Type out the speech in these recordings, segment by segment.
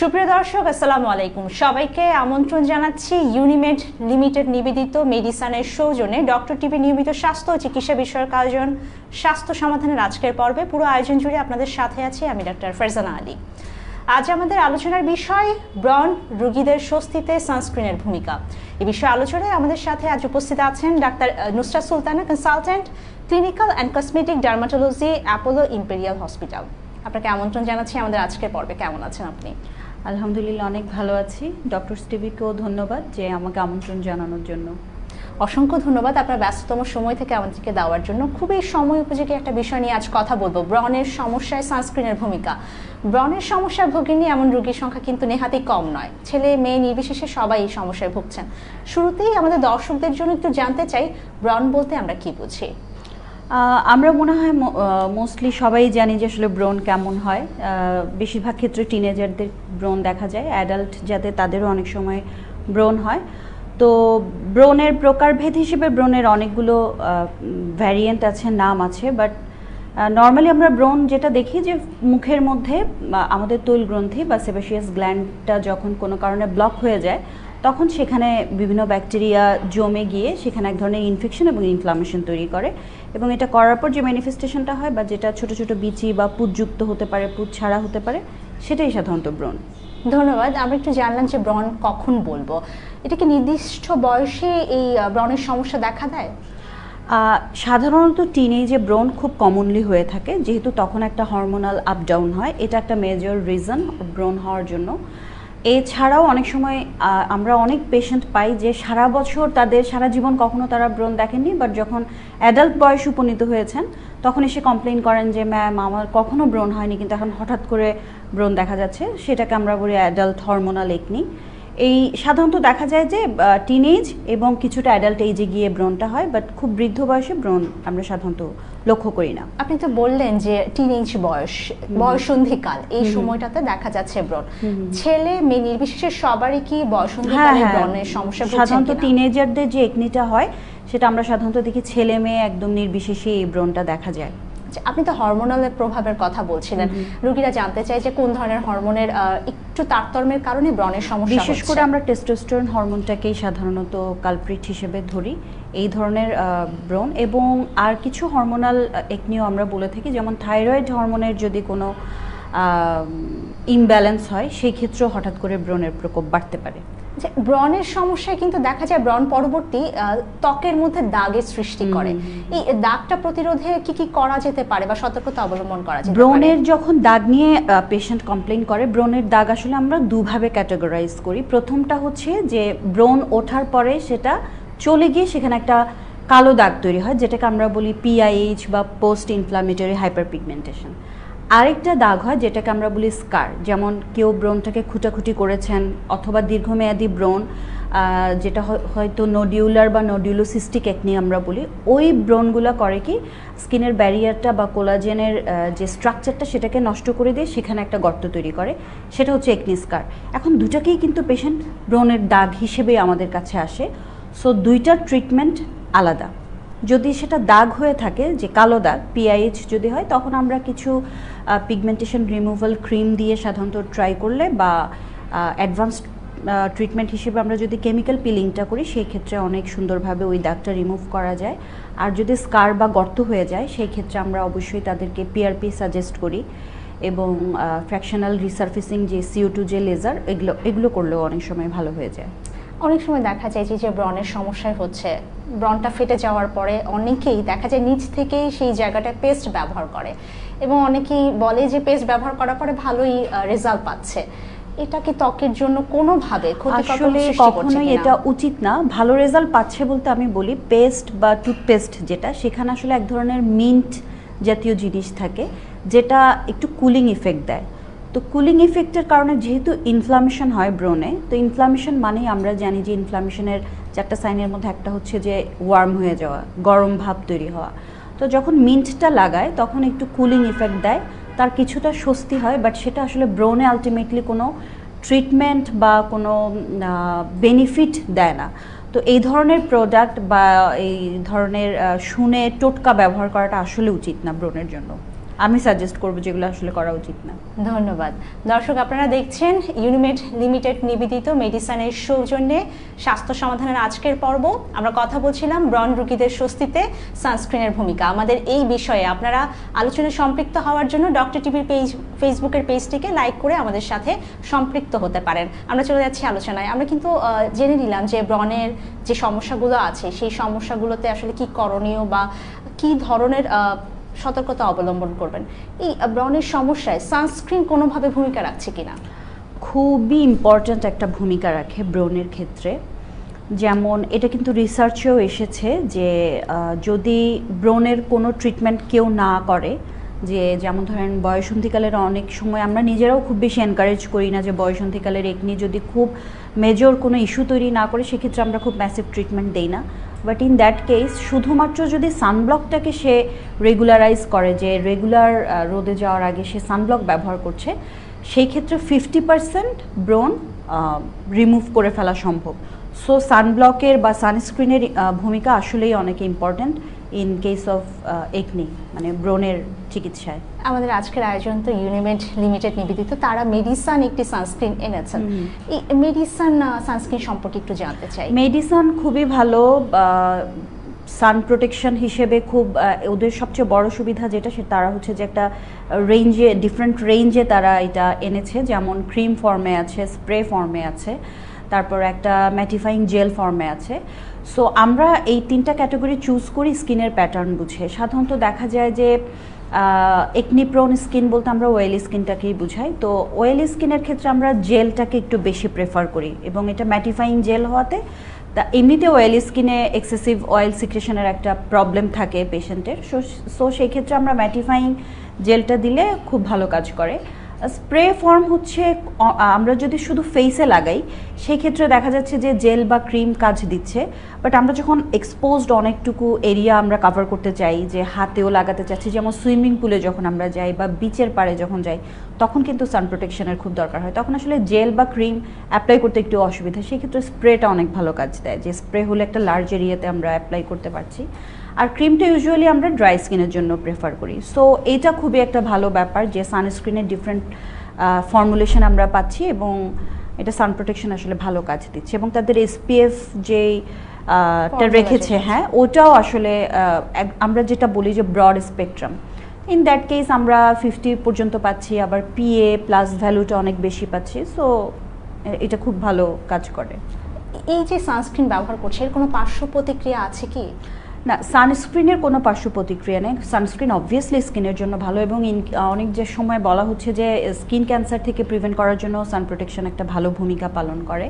সুপ্রিয় দর্শক, আসসালামু আলাইকুম। সবাইকে আমন্ত্রণ জানাচ্ছি ইউনিমেড লিমিটেড নিবেদিত মেডিসানের সৌজনে ডক্টর টিভি নিয়মিত স্বাস্থ্য ও চিকিৎসা বিষয়ক আয়োজন, স্বাস্থ্য সমাধানের আজকের পর্বে পুরো আয়োজন জুড়ে আপনাদের সাথে আছি আমি ডাক্তার ফারজানা আলী। আজ আমাদের আলোচনার বিষয় ব্রন রোগীদের স্বস্তিতে সানস্ক্রিনের ভূমিকা। এই বিষয়ে আলোচনায় আমাদের সাথে আজ উপস্থিত আছেন doctor Nusra Sultana consultant clinical and cosmetic dermatology Apollo Imperial hospital আপনাকে আমন্ত্রণ জানাচ্ছি আমাদের আজকের পর্বে। কেমন আছেন আপনি? আলহামদুলিল্লাহ, অনেক ভালো আছি। ডক্টর স্টিভিকেও ধন্যবাদ যে আমাকে আমন্ত্রণ জানানোর জন্য। অসংখ্য ধন্যবাদ আপনার ব্যস্ততম সময় থেকে আমাদেরকে দেওয়ার জন্য। খুবই সময় উপযোগী একটা বিষয় নিয়ে আজ কথা বলব। ব্রণের সমস্যায় সানস্ক্রিনের ভূমিকা। ব্রণের সমস্যার ভোগিনী এমন রোগীর সংখ্যা কিন্তু নেহাতেই কম নয়। ছেলে, মেয়ে নির্বিশেষে সবাই এই সমস্যায় ভুগছেন। শুরুতেই আমাদের দর্শকদের জন্য একটু জানতে চাই, ব্রণ বলতে আমরা কি বুঝি? আমরা মনে হয় মোস্টলি সবাই জানি যে আসলে ব্রণ কেমন হয়। বেশিরভাগ ক্ষেত্রে টিনেজারদের ব্রণ দেখা যায়। অ্যাডাল্ট যাতে তাদেরও অনেক সময় ব্রণ হয়। তো ব্রণের প্রকারভেদ হিসেবে ব্রণের অনেকগুলো ভ্যারিয়েন্ট আছে, নাম আছে বাট নর্মালি আমরা ব্রণ যেটা দেখি যে মুখের মধ্যে আমাদের তৈল গ্রন্থি বা সেবাসিয়াস গ্ল্যান্ডটা যখন কোনো কারণে ব্লক হয়ে যায় তখন সেখানে বিভিন্ন ব্যাকটেরিয়া জমে গিয়ে সেখানে এক ধরনের ইনফেকশন এবং ইনফ্লামেশন তৈরি করে এবং এটা করার পর যে ম্যানিফেস্টেশনটা হয় বা যেটা ছোট ছোট বিচি বা পুতযুক্ত হতে পারে পুত ছাড়া হতে পারে সেটাই সাধারণত ব্রণ। ধন্যবাদ। আমরা একটু জানলাম যে ব্রণ কখন বলব। এটা কি নির্দিষ্ট বয়সে এই ব্রণের সমস্যা দেখা দেয়? সাধারণত টিনেজে ব্রণ খুব কমনলি হয়ে থাকে যেহেতু তখন একটা হরমোনাল আপ ডাউন হয়। এটা একটা মেজর রিজন ব্রণ হওয়ার জন্য। এছাড়াও অনেক সময় আমরা অনেক পেশেন্ট পাই যে সারা বছর তাদের, সারা জীবন কখনো তারা ব্রণ দেখেননি বাট যখন অ্যাডাল্ট বয়স উপনীত হয়েছেন, তখন এসে কমপ্লেন করেন যে ম্যাম আমার কখনো ব্রণ হয়নি, কিন্তু এখন হঠাৎ করে ব্রণ দেখা যাচ্ছে। সেটাকে আমরা বলি অ্যাডাল্ট হরমোনাল একনি এই সাধারণত দেখা যায় যে টিনেজ এবং কিছুটা অ্যাডাল্ট এজে গিয়ে ব্রণটা হয় বাট খুব বৃদ্ধ বয়সে ব্রণ আমরা সাধারণত লক্ষ্য করি না। আপনি তো বললেন যে টিনেজ বয়স বয়সন্ধিকাল এই সময়টাতে দেখা যাচ্ছে ব্রণ। ছেলে মেয়ে নির্বিশেষে সবারই কি হ্যাঁ বয়সন্ধিকালে হ্যাঁ। ব্রণের সমস্যা সাধারণত? টিনেজারদের যে একনিটা হয় সেটা আমরা সাধারণত দেখি ছেলে মেয়ে একদম নির্বিশেষে এই ব্রণটা দেখা যায়। আপনি তো হরমোনালের প্রভাবের কথা বলছিলেন। রোগীরা জানতে চায় যে কোন ধরনের হরমোনের একটু তারতম্যের কারণে ব্রণের সমস্যা বিশেষ করে আমরা টেস্টোস্টেরন হরমোনটাকেই সাধারণত কালপ্রিট হিসেবে ধরি এই ধরনের ব্রণ। এবং আর কিছু হরমোনাল একনিও আমরা বলে থাকি যেমন থাইরয়েড হরমোনের যদি কোনো ইমব্যালেন্স হয় সেই ক্ষেত্রেও হঠাৎ করে ব্রণের প্রকোপ বাড়তে পারে। যে ব্রণের সমস্যায় কিন্তু দেখা যায় ব্রণ পরবর্তী ত্বকের মধ্যে দাগের সৃষ্টি করে। এই দাগটা প্রতিরোধে কি কি করা যেতে পারে বা সতর্কতা অবলম্বন করা যেতে ব্রণের যখন দাগ নিয়ে পেশেন্ট কমপ্লেন করে ব্রণের দাগ আসলে আমরা দুভাবে ক্যাটাগরাইজ করি। প্রথমটা হচ্ছে যে ব্রণ ওঠার পরে সেটা চলে গিয়ে সেখানে একটা কালো দাগ তৈরি হয় যেটাকে আমরা বলি পিআইএইচ বা পোস্ট ইনফ্লামেটরি হাইপার পিগমেন্টেশন আরেকটা দাগ হয় যেটাকে আমরা বলি স্কার। যেমন কেউ ব্রণটাকে খুঁটাখুটি করেছেন অথবা দীর্ঘমেয়াদী ব্রণ যেটা হয়- হয়তো নডিউলার বা নডিউলোসিস্টিক একনি আমরা বলি, ওই ব্রণগুলো করে কি স্কিনের ব্যারিয়ারটা বা কোলাজেনের যে স্ট্রাকচারটা সেটাকে নষ্ট করে দিয়ে সেখানে একটা গর্ত তৈরি করে, সেটা হচ্ছে একনি স্কার এখন দুটাকেই কিন্তু পেশেন্ট ব্রণের দাগ হিসেবে আমাদের কাছে আসে। সো দুইটার ট্রিটমেন্ট আলাদা। যদি সেটা দাগ হয়ে থাকে, যে কালো দাগ পিআইএইচ যদি হয়, তখন আমরা কিছু পিগমেন্টেশন রিমুভাল ক্রিম দিয়ে সাধারণত ট্রাই করলে বা অ্যাডভান্স ট্রিটমেন্ট হিসেবে আমরা যদি কেমিক্যাল পিলিংটা করি, সেই ক্ষেত্রে অনেক সুন্দরভাবে ওই দাগটা রিমুভ করা যায়। আর যদি স্কার বা গর্ত হয়ে যায়, সেই ক্ষেত্রে আমরা অবশ্যই তাদেরকে পিআরপি সাজেস্ট করি এবং ফ্র্যাকশনাল রিসার্ফিসিং যে সিও টু যে লেজার এগুলো এগুলো করলেও অনেক সময় ভালো হয়ে যায়। অনেক সময় দেখা যায় যে যে ব্রণের সমস্যায় হচ্ছে। ব্রণটা ফেটে যাওয়ার পরে অনেকেই দেখা যায় নিচ থেকেই সেই জায়গাটায় পেস্ট ব্যবহার করে এবং অনেকেই বলে যে পেস্ট ব্যবহার করার পরে ভালোই রেজাল্ট পাচ্ছে। এটা কি ত্বকের জন্য কোনোভাবে আসলে কখনোই এটা উচিত না। ভালো রেজাল্ট পাচ্ছে বলতে আমি বলি পেস্ট বা টুথপেস্ট যেটা সেখানে আসলে এক ধরনের মিন্ট জাতীয় জিনিস থাকে যেটা একটু কুলিং ইফেক্ট দেয়। তো কুলিং ইফেক্টের কারণে যেহেতু ইনফ্লামেশন হয় ব্রণে, তো ইনফ্লামেশন মানেই আমরা জানি যে ইনফ্লামেশনের চারটা সাইনের মধ্যে একটা হচ্ছে যে ওয়ার্ম হয়ে যাওয়া, গরম ভাব তৈরি হওয়া। তো যখন মিন্টটা লাগায়, তখন একটু কুলিং ইফেক্ট দেয়। তার কিছুটা স্বস্তি হয় বাট সেটা আসলে ব্রণে আলটিমেটলি কোনো ট্রিটমেন্ট বা কোনো বেনিফিট দেয় না। তো এই ধরনের প্রোডাক্ট বা এই ধরনের শুনে টোটকা ব্যবহার করাটা আসলে উচিত না ব্রণের জন্য। আমি সাজেস্ট করব যেগুলো আসলে করা উচিত না। ধন্যবাদ। দর্শক, আপনারা দেখছেন ইউনিমেড লিমিটেড নিবেদিত মেডিসিনের সৌজন্যে স্বাস্থ্য সমাধানের আজকের পর্ব। আমরা কথা বলছিলাম ব্রণ রোগীদের স্বস্তিতে সানস্ক্রিনের ভূমিকা। আমাদের এই বিষয়ে আপনারা আলোচনায় সম্পৃক্ত হওয়ার জন্য ডক্টর টিভির পেজ ফেসবুকের পেজটিকে লাইক করে আমাদের সাথে সম্পৃক্ত হতে পারেন। আমরা চলে যাচ্ছি আলোচনায়। আমরা কিন্তু জেনে নিলাম যে ব্রণের যে সমস্যাগুলো আছে, সেই সমস্যাগুলোতে আসলে কি করণীয় বা কি ধরনের সতর্কতা অবলম্বন করবেন। এই ব্রণের সমস্যায় সানস্ক্রিন কোনোভাবে ভূমিকা রাখছে কিনা? খুবই ইম্পর্ট্যান্ট একটা ভূমিকা রাখে ব্রণের ক্ষেত্রে। যেমন, এটা কিন্তু রিসার্চেও এসেছে যে যদি ব্রণের কোনো ট্রিটমেন্ট কেউ না করে যে যেমন ধরেন বয়সন্ধিকালের অনেক সময় আমরা নিজেরাও খুব বেশি এনকারেজ করি না যে বয়সন্ধিকালের একনি যদি খুব মেজর কোনো ইস্যু তৈরি না করে, সেক্ষেত্রে আমরা খুব ম্যাসিভ ট্রিটমেন্ট দেই না। বাট ইন দ্যাট কেস শুধুমাত্র যদি সানব্লকটাকে সে রেগুলারাইজ করে, যে রেগুলার রোদে যাওয়ার আগে সে সানব্লক ব্যবহার করছে, সেই ক্ষেত্রে ফিফটি পার্সেন্ট ব্রণ রিমুভ করে ফেলা সম্ভব। সো সানব্লকের বা সানস্ক্রিনের ভূমিকা আসলেই অনেক important in case of acne মানে ব্রণের চিকিৎসায়। আমাদের আজকের আয়োজন তো ইউনিমেড লিমিটেড নিবেদিত তারা মেডিসান একটি সানস্ক্রিন এনেছেন। এই মেডিসান সানস্ক্রিন সম্পর্কে একটু জানতে চাই। মেডিসান খুবই ভালো সান প্রোটেকশন হিসেবে খুব ওদের সবচেয়ে বড় সুবিধা যেটা সে তারা হচ্ছে যে একটা রেঞ্জে ডিফারেন্ট রেঞ্জে তারা এটা এনেছে। যেমন ক্রিম ফর্মে আছে স্প্রে ফর্মে আছে। তারপর একটা ম্যাটিফাইং জেল ফর্মে আছে। সো আমরা এই তিনটা ক্যাটাগরি চুজ করি স্কিনের প্যাটার্ন বুঝে। সাধারণত দেখা যায় যে একনি প্রোন স্কিন বলতে আমরা ওয়েলি স্কিনটাকেই বুঝাই। তো ওয়েলি স্কিনের ক্ষেত্রে আমরা জেলটাকে একটু বেশি প্রেফার করি এবং এটা ম্যাটিফাইং জেল হওয়াতে তা এমনিতে অয়েলি স্কিনে এক্সেসিভ অয়েল সিক্রেশনের একটা প্রবলেম থাকে পেশেন্টের সো সেই ক্ষেত্রে আমরা ম্যাটিফাইং জেলটা দিলে খুব ভালো কাজ করে। স্প্রে ফর্ম হচ্ছে আমরা যদি শুধু ফেসে লাগাই সেই ক্ষেত্রে দেখা যাচ্ছে যে জেল বা ক্রিম কাজ দিচ্ছে। বাট আমরা যখন এক্সপোজড অনেকটুকু এরিয়া আমরা কভার করতে চাই, যে হাতেও লাগাতে চাচ্ছি, যেমন সুইমিং পুলে যখন আমরা যাই বা বিচের পাড়ে যখন যাই, তখন কিন্তু সান প্রোটেকশনের খুব দরকার হয়। তখন আসলে জেল বা ক্রিম অ্যাপ্লাই করতে একটু অসুবিধা। সেই ক্ষেত্রে স্প্রেটা অনেক ভালো কাজ দেয়, যে স্প্রে হলে একটা লার্জ এরিয়াতে আমরা অ্যাপ্লাই করতে পারছি। আর ক্রিমটা ইউজুয়ালি আমরা ড্রাই স্কিনের জন্য প্রেফার করি। সো এটা খুবই একটা ভালো ব্যাপার যে সানস্ক্রিনের ডিফারেন্ট ফর্মুলেশন আমরা পাচ্ছি এবং এটা সান প্রোটেকশন আসলে ভালো কাজ দিচ্ছে এবং তাদের এসপিএফ যেই রেখেছে হ্যাঁ ওটাও আসলে আমরা যেটা বলি যে broad spectrum in that case আমরা ফিফটি পর্যন্ত পাচ্ছি আবার পিএ প্লাস ভ্যালুটা অনেক বেশি পাচ্ছি। সো এটা খুব ভালো কাজ করে। এই যে সানস্ক্রিন ব্যবহার করছে এর কোনো পার্শ্ব প্রতিক্রিয়া আছে কি? না সানস্ক্রিনের কোনো পার্শ্ব প্রতিক্রিয়া নেই। সানস্ক্রিন অবভিয়াসলি স্কিনের জন্য ভালো এবং অনেক যে সময় বলা হচ্ছে যে স্কিন ক্যান্সার থেকে প্রিভেন্ট করার জন্য সান প্রোটেকশন একটা ভালো ভূমিকা পালন করে।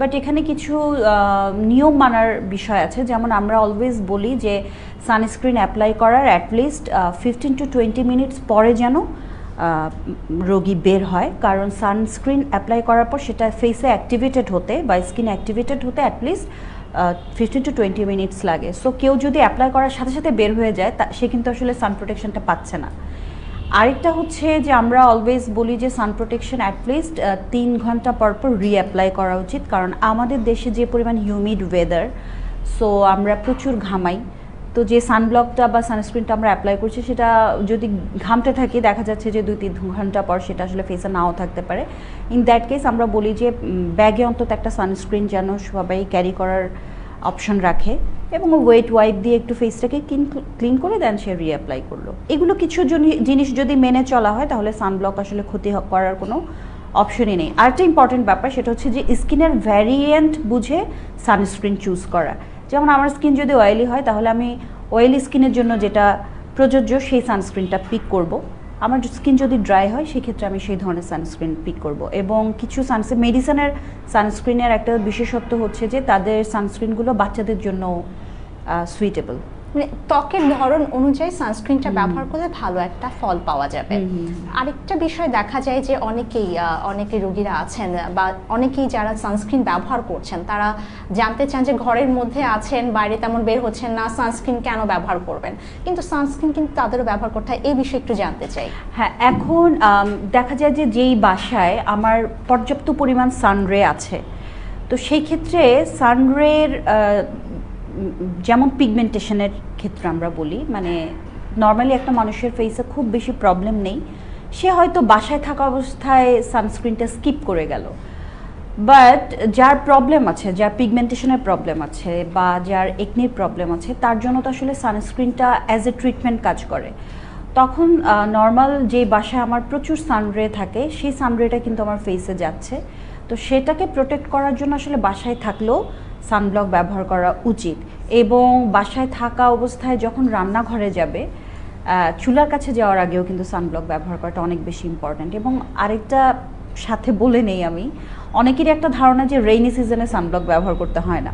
বাট এখানে কিছু নিয়ম মানার বিষয় আছে। যেমন আমরা অলওয়েজ বলি যে সানস্ক্রিন অ্যাপ্লাই করার at least fifteen to twenty minutes পরে যেন রোগী বের হয়। কারণ সানস্ক্রিন অ্যাপ্লাই করার পর সেটা ফেসে অ্যাক্টিভেটেড হতে বা স্কিন অ্যাক্টিভেটেড হতে at least fifteen to twenty minutes লাগে। সো কেউ যদি অ্যাপ্লাই করার সাথে সাথে বের হয়ে যায়, তা সে কিন্তু আসলে সান প্রোটেকশনটা পাচ্ছে না। আরেকটা হচ্ছে যে, আমরা অলওয়েজ বলি যে সান প্রোটেকশন অ্যাটলিস্ট তিন ঘণ্টা পর পর রিঅ্যাপ্লাই করা উচিত। কারণ আমাদের দেশে যে পরিমাণ হিউমিড ওয়েদার সো আমরা প্রচুর ঘামাই। তো যে সানব্লকটা বা সানস্ক্রিনটা আমরা অ্যাপ্লাই করছি, সেটা যদি ঘামতে থাকি, দেখা যাচ্ছে যে দুই তিন দু ঘণ্টা পর সেটা আসলে ফেসে নাও থাকতে পারে। ইন দ্যাট কেস আমরা বলি যে ব্যাগে অন্তত একটা সানস্ক্রিন যেন সবাই ক্যারি করার অপশন রাখে এবং ওয়েট ওয়াইপ দিয়ে একটু ফেসটাকে ক্লিন করে দেন সে রিঅ্যাপ্লাই করল। এগুলো কিছু জিনিস যদি মেনে চলা হয়, তাহলে সানব্লক আসলে ক্ষতি করার কোনো অপশনই নেই। আরেকটা ইম্পর্টেন্ট ব্যাপার, সেটা হচ্ছে যে স্কিনের ভ্যারিয়েন্ট বুঝে সানস্ক্রিন চুজ করা। যেমন আমার স্কিন যদি অয়েলি হয়, তাহলে আমি অয়েলি স্কিনের জন্য যেটা প্রযোজ্য সেই সানস্ক্রিনটা পিক করব। আমার স্কিন যদি ড্রাই হয়, সেক্ষেত্রে আমি সেই ধরনের সানস্ক্রিন পিক করব। এবং কিছু সানস্ক্রিন মেডিসিনের সানস্ক্রিনের একটা বিশেষত্ব হচ্ছে যে, তাদের সানস্ক্রিনগুলো বাচ্চাদের জন্য সুইটেবল মানে ত্বকের ধরন অনুযায়ী সানস্ক্রিনটা ব্যবহার করলে ভালো একটা ফল পাওয়া যাবে। আরেকটা বিষয় দেখা যায় যে অনেকেই অনেকে রোগীরা আছেন বা অনেকেই যারা সানস্ক্রিন ব্যবহার করছেন তারা জানতে চান যে ঘরের মধ্যে আছেন বাইরে তেমন বের হচ্ছেন না সানস্ক্রিন কেন ব্যবহার করবেন? কিন্তু সানস্ক্রিন কিন্তু তাদেরও ব্যবহার করতে হয় এই বিষয়ে একটু জানতে চাই। হ্যাঁ এখন দেখা যায় যে যেই বাসায় আমার পর্যাপ্ত পরিমাণ সানরে আছে তো সেই ক্ষেত্রে সানরের যেমন পিগমেন্টেশনের ক্ষেত্রে আমরা বলি মানে নর্মালি একটা মানুষের ফেসে খুব বেশি প্রবলেম নেই। সে হয়তো বাসায় থাকা অবস্থায় সানস্ক্রিনটা স্কিপ করে গেল। বাট যার প্রবলেম আছে, যার পিগমেন্টেশনের প্রবলেম আছে বা যার একনির প্রবলেম আছে, তার জন্য তো আসলে সানস্ক্রিনটা অ্যাজ এ ট্রিটমেন্ট কাজ করে। তখন নর্মাল যে বাসায় আমার প্রচুর সানরে থাকে, সেই সানরেটা কিন্তু আমার ফেসে যাচ্ছে। তো সেটাকে প্রোটেক্ট করার জন্য আসলে বাসায় থাকলেও সানব্লক ব্যবহার করা উচিত। এবং বাসায় থাকা অবস্থায় যখন রান্নাঘরে যাবে চুলার কাছে যাওয়ার আগেও কিন্তু সানব্লক ব্যবহার করাটা অনেক বেশি ইম্পর্ট্যান্ট এবং আরেকটা সাথে বলে নেই আমি, অনেকেরই একটা ধারণা যে রেইনি সিজনে সানব্লক ব্যবহার করতে হয় না।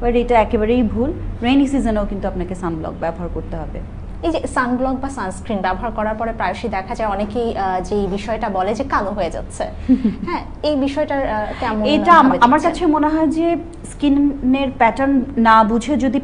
বাট এটা একেবারেই ভুল। রেইনি সিজনেও কিন্তু আপনাকে সানব্লক ব্যবহার করতে হবে। এই যে সানব্লক বা সানস্ক্রিন ব্যবহার করার পরে প্রায়শই দেখা যায় অনেকেই আহ, যে এই বিষয়টা বলে যে কালো হয়ে যাচ্ছে। হ্যাঁ এই বিষয়টার কেমন এটা আমার কাছে মনে হয় যে স্কিনের প্যাটার্ন না বুঝে যদি